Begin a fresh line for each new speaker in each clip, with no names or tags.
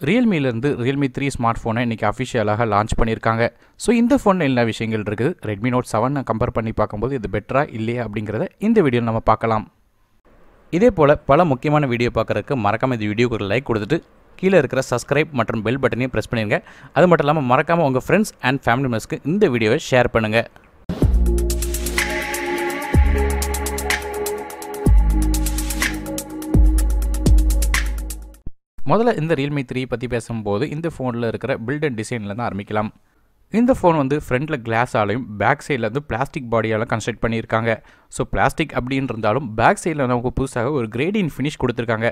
ரியல்மிலேருந்து Realme three smart ஃபோனை இன்றைக்கி அஃபிஷியலாக லான்ச் பண்ணியிருக்காங்க. ஸோ இந்த ஃபோனில் என்ன விஷயங்கள் இருக்குது? ரெட்மி நோட் செவன் கம்பேர் பண்ணி பார்க்கும்போது இது பெட்டரா இல்லையா அப்படிங்கிறத இந்த வீடியோவில் நம்ம பார்க்கலாம். இதே போல் பல முக்கியமான வீடியோ பார்க்குறதுக்கு மறக்காமல் இந்த வீடியோக்கு ஒரு லைக் கொடுத்துட்டு கீழே இருக்கிற சப்ஸ்கிரைப் மற்றும் பெல் பட்டனையும் ப்ரெஸ் பண்ணிடுங்க அது மட்டும் இல்லாமல் மறக்காமல் உங்கள் ஃப்ரெண்ட்ஸ் அண்ட் ஃபேமிலி மெம்பர்ஸ்க்கு இந்த வீடியோவை ஷேர் பண்ணுங்கள் முதல்ல இந்த ரியல்மி த்ரீ பற்றி பேசும்போது இந்த ஃபோனில் இருக்கிற பில்ட் அண்ட் டிசைனில் தான் ஆரம்பிக்கலாம். இந்த ஃபோன் வந்து ஃப்ரண்ட்டில் கிளாஸாலையும் பேக் சைடில் வந்து பிளாஸ்டிக் பாடியால் கன்ஸ்ட்ரக்ட் பண்ணியிருக்காங்க. ஸோ பிளாஸ்டிக் அப்படின்னு இருந்தாலும் பேக் சைடில் நமக்கு புதுசாக ஒரு கிரேடின் ஃபினிஷ் கொடுத்துருக்காங்க.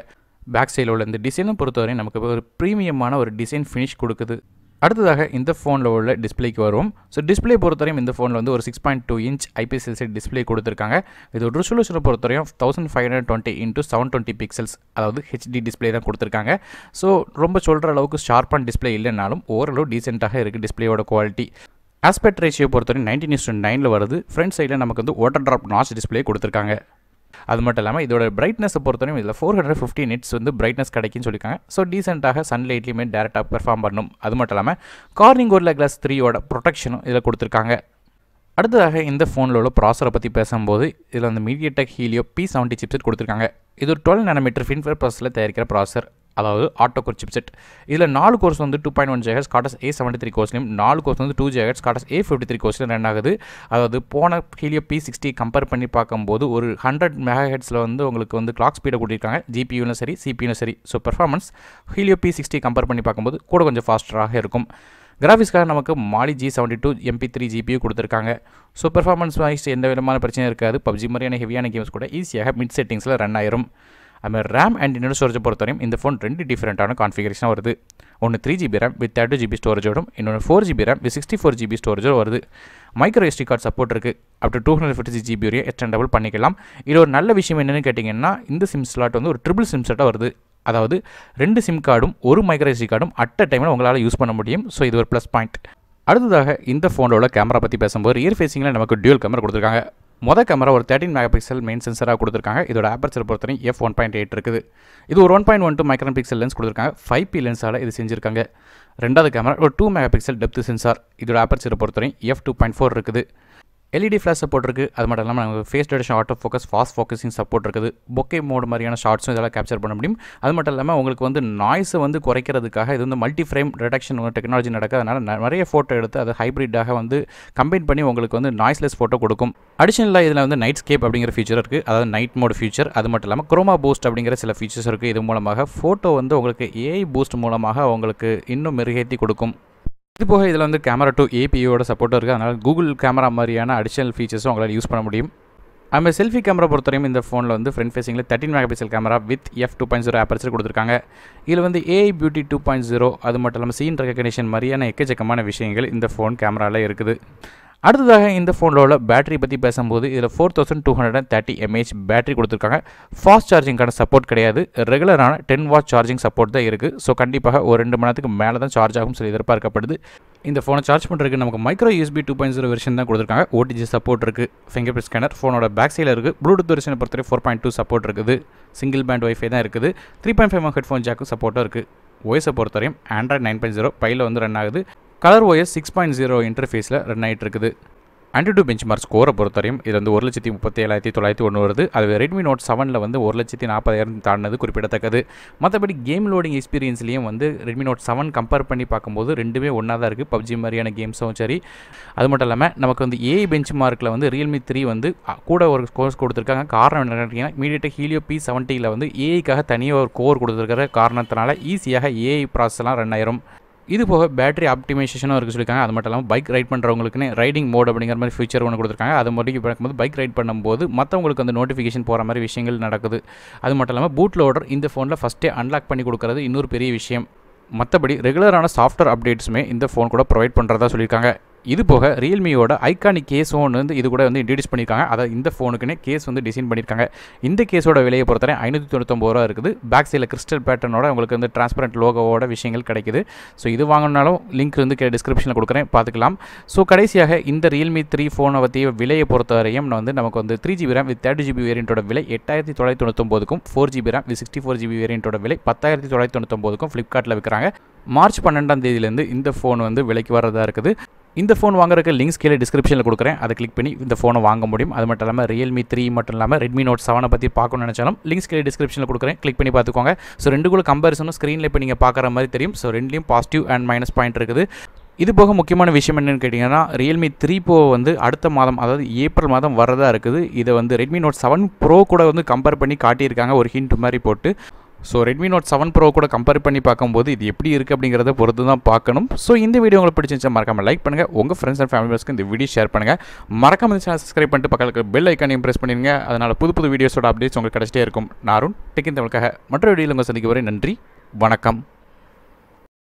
பேக் சைடில் உள்ள இந்த டிசைனை பொறுத்தவரை நமக்கு ஒரு ப்ரீமியமான ஒரு டிசைன் ஃபினிஷ் கொடுக்குது. அடுத்ததாக இந்த ஃபோனில் உள்ள டிஸ்பிளேக்கு வரும் ஸோ டிஸ்பிளே பொறுத்தவரையும் இந்த ஃபோனில் வந்து ஒரு six point two inch IPS LC display கொடுத்துருக்காங்க. இது ஒரு ரிசொல்யூஷனை பொறுத்தவரையும் thousand five hundred twenty into seven twenty pixels அதாவது ஹெச்டி டிஸ்பிளே தான் கொடுத்துருக்காங்க. ஸோ ரொம்ப சொல்கிற அளவுக்கு ஷார்ப்பான டிஸ்பிளே இல்லைனாலும் ஓரளவு டீசெண்டாக இருக்குது டிஸ்பிளேயோட குவாலிட்டி ஆஸ்பெக்ட் ரேஷியோ பொறுத்தவரை நைன்டீன் இஸ்டு நைனில் வருது. ஃப்ரண்ட் சைடில் நமக்கு வந்து வாட்டர் ட்ராப் நாச் டிஸ்பிளே கொடுத்துருக்காங்க. அது மட்டும் இல்லாமல் இதோட பிரைட்னஸை பொறுத்தவரையும் இதில் ஃபோர் ஹண்ட்ரட் ஃபிஃப்டி நிட்ஸ் வந்து பிரைட்னஸ் கிடைக்குன்னு சொல்லியிருக்காங்க. ஸோ டீசெண்டாக சன்லைட்லேயுமே டேரெக்டாக பெர்ஃபார்ம் பண்ணும் அது மட்டும் இல்லாமல் கார்னிங் ஒரு கிளாஸ் த்ரீயோட ப்ரொடெக்ஷனும் இதில் கொடுத்துருக்காங்க. அடுத்ததாக இந்த ஃபோனில் உள்ள ப்ராசரை பற்றி பேசும்போது இதில் வந்து MediaTek Helio P seventy chipset கொடுத்துருக்காங்க. இது ஒரு டுவெல் நானோமீட்டர் ஃபின்ஃபேர் ப்ராசஸில் தயாரிக்கிற ப்ராசர் அதாவது ஆட்டோ கோர் சிப்செட் இதில் நாலு கோர்ஸ் வந்து two point one G H cortex A seventy three கோர்ஸ்லையும் நாலு கோர்ஸ் வந்து two G H cortex A fifty three கோர்ஸ்லையும் run ஆகுது. அதாவது போன ஹீலியோ பி சிக்ஸ்டி கம்பேர் பண்ணி பார்க்கும்போது ஒரு ஹண்ட்ரட் மெகா ஹெட்ஸில் வந்து உங்களுக்கு வந்து கிளாக் ஸ்பீடை கூட்டியிருக்காங்க. ஜிபியூலும் சரி சிபியூலும் சரி. So performance Helio P sixty compare பண்ணி பார்க்கும்போது கூட கொஞ்சம் ஃபாஸ்டராக இருக்கும். கிராஃபிக்ஸ்க்காக நமக்கு Mali G seventy two MP three GPU கொடுத்துருக்காங்க. ஸோ பெர்ஃபார்மன்ஸ் வாய்ஸ் எந்த விதமான பிரச்சனையும் இருக்காது. பப்ஜி மாதிரியான ஹெவியான கேம்ஸ் கூட ஈஸியாக மிட் செட்டிங்ஸில் ரன் ஆயிரும். அதுமாதிரி ரேம் அண்ட் இன்னொரு ஸ்டோரேஜை பொறுத்தவரையும் இந்த ஃபோன் ரெண்டு டிஃப்ரெண்ட்டான கான்ஃபிகரேஷன் வருது. ஒன்று three GB RAM with thirty GB ஸ்டோரேஜோடும் இன்னொன்று four GB RAM with sixty four GB ஸ்டோரேஜோடு வருது. மைக்ரோ எஸ்டி கார்டு சப்போர்ட் இருக்குது up to two hundred fifty GB வரையும் எக்ஸ்டெண்டபிள் பண்ணிக்கலாம். இது ஒரு நல்ல விஷயம் என்னென்னு கேட்டிங்கன்னா இந்த சிம் ஸ்லாட் வந்து ஒரு ட்ரிபிள் சிம் செட்டாக வருது. அதாவது ரெண்டு சிம் கார்டும் ஒரு மைக்ரோ எஸ்டி கார்டும் அட் அ டைமில் உங்களால் யூஸ் பண்ண முடியும். ஸோ இது ஒரு ப்ளஸ் பாயிண்ட் அடுத்ததாக இந்த ஃபோனோட உள்ள கேமரா பற்றி பேசும்போது ரியர் ஃபேஸிங்கில் நமக்கு டியூல் கேமரா கொடுத்துருக்காங்க. மொதல் கேமரா ஒரு தேர்ட்டின் மெகா பிக்சல் மெயின் சென்சராக கொடுத்துருக்காங்க. இதோட ஆப்பர்ச்சர் பொறுத்தவரை எஃப் ஒன் பாயிண்ட் எயிட் இருக்குது. இது ஒரு one point one two micron pixel lens கொடுத்துருக்காங்க. ஃபைவ் பி லென்ஸால் இது செஞ்சுருக்காங்க. ரெண்டாவது கேமரா ஒரு two mega pixel depth sensor இதோட ஆப்பர்ச்சரை பொறுத்தவரை எஃப் டூ பாயிண்ட் ஃபோர் இருக்குது. எல்இடி ஃப்ளாஷ் சப்போர்ட் இருக்குது அது மட்டும் இல்லாமல் நமக்கு face detection auto focus fast focusing support இருக்குது. பொக்கே மோடு மாதிரியான ஷார்ட்ஸும் இதெல்லாம் கேப்சர் பண்ண முடியும். அது மட்டும் இல்லாமல் உங்களுக்கு வந்து நாய்ஸை வந்து குறைக்கிறதுக்காக இது வந்து மல்டி ஃப்ரேம் ரிடக்ஷன் டெக்னாலஜி நடக்குது அதனால் நிறைய ஃபோட்டோ எடுத்து அது ஹைப்ரிட்டாக வந்து கம்பைன் பண்ணி உங்களுக்கு வந்து நாய்ஸ்லெஸ் ஃபோட்டோ கொடுக்கும். அடிஷனலாக இதில் வந்து நைட் ஸ்கேப் அப்படிங்கிற ஃபீச்சர் இருக்குது அதாவது நைட் மோட் ஃபீச்சர் அது மட்டும் இல்லாமல் குரோமா பூஸ்ட் அப்படிங்கிற சில ஃபீச்சர்ஸ் இருக்குது இது மூலமாக ஃபோட்டோ வந்து உங்களுக்கு ஏஐ பூஸ்ட் மூலமாக உங்களுக்கு இன்னும் மெருகேற்றி கொடுக்கும். இது போக இதில் வந்து கேமரா டூ ஏபியோட சப்போர்ட்டும் இருக்குது அதனால் கூகுள் கேமரா மாதிரியான அடிஷனல் ஃபீச்சர்ஸும் உங்களால் யூஸ் பண்ண முடியும். அதுமாதிரி செல்ஃபி கேமரா பொறுத்தவரையும் இந்த ஃபோனில் வந்து front ஃபேஸிங்கில் thirteen megapixel camera with F two point zero aperture கொடுத்துருக்காங்க. இதில் வந்து AI beauty two point zero அது மட்டும் இல்லாமல் சீன் ரெகக்னேஷன் மாதிரியான எக்கச்சக்கமான விஷயங்கள் இந்த ஃபோன் கேமராவில் இருக்குது. அடுத்ததாக இந்த ஃபோனில் உள்ள பேட்டரி பற்றி பேசும்போது இதில் four thousand two hundred and thirty mAh battery கொடுத்துருக்காங்க. ஃபாஸ்ட் சார்ஜிங்கான சப்போர்ட் கிடையாது. ரெகுலரான டென் வாட் சார்ஜிங் சப்போர்ட் தான் இருக்குது ஸோ கண்டிப்பாக ஒரு ரெண்டு மணி நேரத்துக்கு மேலே தான் சார்ஜ் ஆகும் சொல்லி எதிர்பார்க்கப்படுது. இந்த ஃபோனை சார்ஜ் பண்ணுறதுக்கு நமக்கு micro USB two point zero version தான் கொடுத்துருக்காங்க. ஓடிஜி சப்போர்ட் இருக்குது ஃபிங்கர் பிரிண்ட் ஸ்கேனர் ஃபோனோட பேக் சைடில் இருக்குது ப்ளூடூத் வெர்ஷனை பொறுத்தவரை ஃபோர் பாயிண்ட் டூ சப்போர்ட் இருக்குது. சிங்கிள் பேண்ட் ஒய்ஃபை தான் இருக்குது. த்ரீ பாயிண்ட் ஃபைவ் ஹெட்ஃபோன் ஜாக்கும் சப்போர்ட்டும் இருக்குது ஓஎஸை பொறுத்தவரையும் ஆண்ட்ராய்ட் நைன் பாயிண்ட் ஜீரோ பையில் வந்து ரன் ஆகுது. Color OS six point zero இன்டர்ஃபேஸில் run ஆகிட்டு இருக்குது ஆண்ட்ராய்டு பெஞ்ச் மார்க் ஸ்கோரை பொறுத்தவரையும் இது வந்து ஒரு லட்சத்தி முப்பத்தி ஏழாயிரத்தி தொள்ளாயிரத்தி ஒன்று வருது. அது ரெட்மி நோட் செவனில் வந்து ஒரு லட்சத்தி நாற்பதாயிரம் தாண்டினது குறிப்பிடத்தக்கது. மற்றபடி கேம் லோடிங் எக்ஸ்பீரியன்ஸ்லேயும் வந்து ரெட்மி நோட் செவன் கம்பேர் பண்ணி பார்க்கும்போது ரெண்டுமே ஒன்றா தான் இருக்குது பப்ஜி மாதிரியான கேம்ஸும் சரி. அது மட்டும் இல்லாமல் நமக்கு வந்து ஏஐ பெஞ்ச் மார்க்கில் வந்து ரியல்மி த்ரீ வந்து கூட ஒரு கோர்ஸ் கொடுத்துருக்காங்க. காரணம் என்ன கேட்டிங்கன்னா மீடியட்டாக ஹீலியோ பி செவன்ட்டியில் வந்து ஏஐக்காக தனியாக ஒரு கோர் கொடுத்துருக்கிற காரணத்தினால ஈஸியாக ஏஐ ப்ராசஸ்லாம் ரன் ஆயிரும். இது போக பேட்டரி ஆப்டிமைசேஷனும் இருக்குது சொல்லியிருக்காங்க. அது மட்டும் இல்லாமல் பைக் ரைட் பண்ணுறவங்களுக்குன்னு ரைடிங் மோட் அப்படிங்கிற மாதிரி ஃபீச்சர் ஒன்று கொடுத்துருக்காங்க. அது மட்டும் பார்க்கும்போது பைக் ரைட் பண்ணும்போது மற்றவங்களுக்கு அந்த நோட்டிஃபிகேஷன் போகிற மாதிரி விஷயங்கள் நடக்குது. அது மட்டும் இல்லாமல் பூட் லோடர் இந்த ஃபோனில் ஃபஸ்ட்டே அன்லாக் பண்ணி கொடுக்குறது இன்னொரு பெரிய விஷயம். மற்றபடி ரெகுலரான சாஃப்ட்வேர் அப்டேட்ஸுமே இந்த ஃபோன் கூட ப்ரொவைட் பண்ணுறதா சொல்லியிருக்காங்க. இது போக ரியல்மியோட ஐகானிக் கேஸ் ஒன்று வந்து இது கூட வந்து இன்ட்ரடியூஸ் பண்ணியிருக்காங்க அதாவது இந்த ஃபோனுக்குன்னே கேஸ் வந்து டிசைன் பண்ணியிருக்காங்க இந்த கேஸோட விலையை பொறுத்தவரை ஐநூற்றி தொண்ணூத்தொம்பது ரூபா இருக்குது. பேக் சைடில் கிறிஸ்டல் பேட்டர்னோட உங்களுக்கு வந்து டிரான்ஸ்பரண்ட் லோகோவோட விஷயங்கள் கிடைக்குது. ஸோ இது வாங்கினாலும் லிங்க் வந்து டிஸ்கிரிப்ஷனில் கொடுக்குறேன். பார்த்துக்கலாம். ஸோ கடைசியாக இந்த ரியல்மி த்ரீ ஃபோனை பற்றிய விலையை பொறுத்தவரையும் வந்து நமக்கு வந்து three GB RAM with thirty GB வேரியண்ட்டோட விலை எட்டாயிரத்தி தொள்ளாயிரத்தி தொண்ணூத்தொம்பதுக்கும் four GB RAM with sixty four GB வேரியண்ட்டோட விலை பத்தாயிரத்தி தொள்ளாயிரத்தி தொண்ணூத்தொம்பதுக்கும் ஃப்ளிப்கார்ட்டில் விற்கிறாங்க. மார்ச் பன்னெண்டாம் தேதியிலேருந்து இந்த ஃபோன் வந்து விலைக்கு வரதாக இருக்குது. இந்த ஃபோன் வாங்குறதுக்கு லிங்க்ஸ் கீழே டிஸ்கிரிப்ஷனில் கொடுக்குறேன். அதை கிளிக் பண்ணி இந்த ஃபோனை வாங்க முடியும். அது மட்டும் இல்லாமல் ரியல்மி த்ரீ மட்டும் இல்லாமல் ரெட்மி நோட் செவனை பற்றி பார்க்கணும்னு நினச்சாலும் லிங்க்ஸ் கீழே டிஸ்கிரிப்ஷனில் கொடுக்குறேன். கிளிக் பண்ணி பார்த்துக்கோங்க. ஸோ ரெண்டுக்குள்ள கம்பேரிசனும் ஸ்க்ரீனில் இப்போ நீங்கள் பார்க்குற மாதிரி தெரியும். ஸோ ரெண்டுலேயும் பாசிட்டிவ் அண்ட் மைனஸ் பாயிண்ட் இருக்குது. இது போக முக்கியமான விஷயம் என்னென்னு கேட்டிங்கன்னா ரியல்மி த்ரீ ப்ரோ வந்து அடுத்த மாதம் அதாவது ஏப்ரல் மாதம் வரதாக இருக்குது. இதை வந்து ரெட்மி நோட் செவன் ப்ரோ கூட வந்து கம்பேர் பண்ணி காட்டியிருக்காங்க. ஒரு ஹிண்ட் மாதிரி போட்டு. So Redmi Note seven Pro கூட கம்பேர் பண்ணி பார்க்கும்போது இது எப்படி இருக்குது அப்படிங்கிறத பொறுத்து தான் பார்க்கணும். ஸோ இந்த வீடியோ உங்களுக்கு பிடிச்சிருந்துச்சா மறக்காமல் லைக் பண்ணுங்கள் உங்கள் ஃப்ரெண்ட்ஸ் அண்ட் ஃபேமிலி மெம்பர்ஸ்க்கு இந்த வீடியோ ஷேர் பண்ணுங்கள் மறக்காம சேனல் சப்ஸ்கிரைப் பண்ணிட்டு பக்கத்தில் பெல் ஐக்கானையும் ப்ரெஸ் பண்ணிடுங்க. அதனால் புது புது வீடியோஸோட அப்டேட்ஸ் உங்களுக்கு கிடச்சிட்டே இருக்கும். நாரும் டெக்கின் தமிழுக்காக மற்ற வீடியோவில் உங்கள் சந்திக்க வரை நன்றி வணக்கம்.